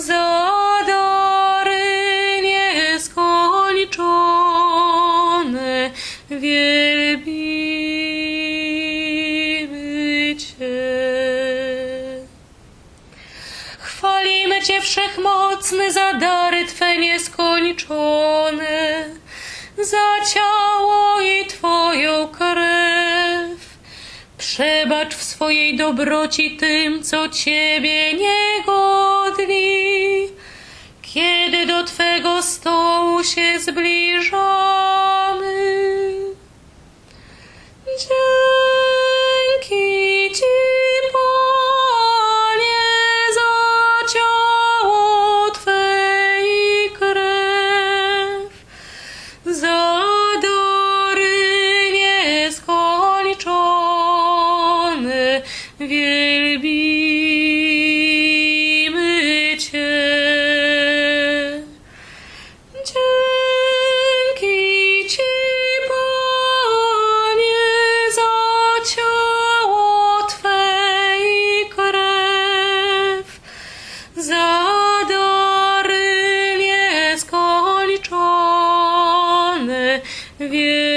za dary nieskończone, wielbimy Cię. Chwalimy Cię wszechmocny za dary Twe nieskończone, za ciało i Twoją krew. Przebacz w swojej dobroci tym, co Ciebie niegodni, kiedy do Twego stołu się zbliżamy. Dzięki Ci, Panie, za ciało Twe i krew, za dary nieskończone, wielbimy nieskończone,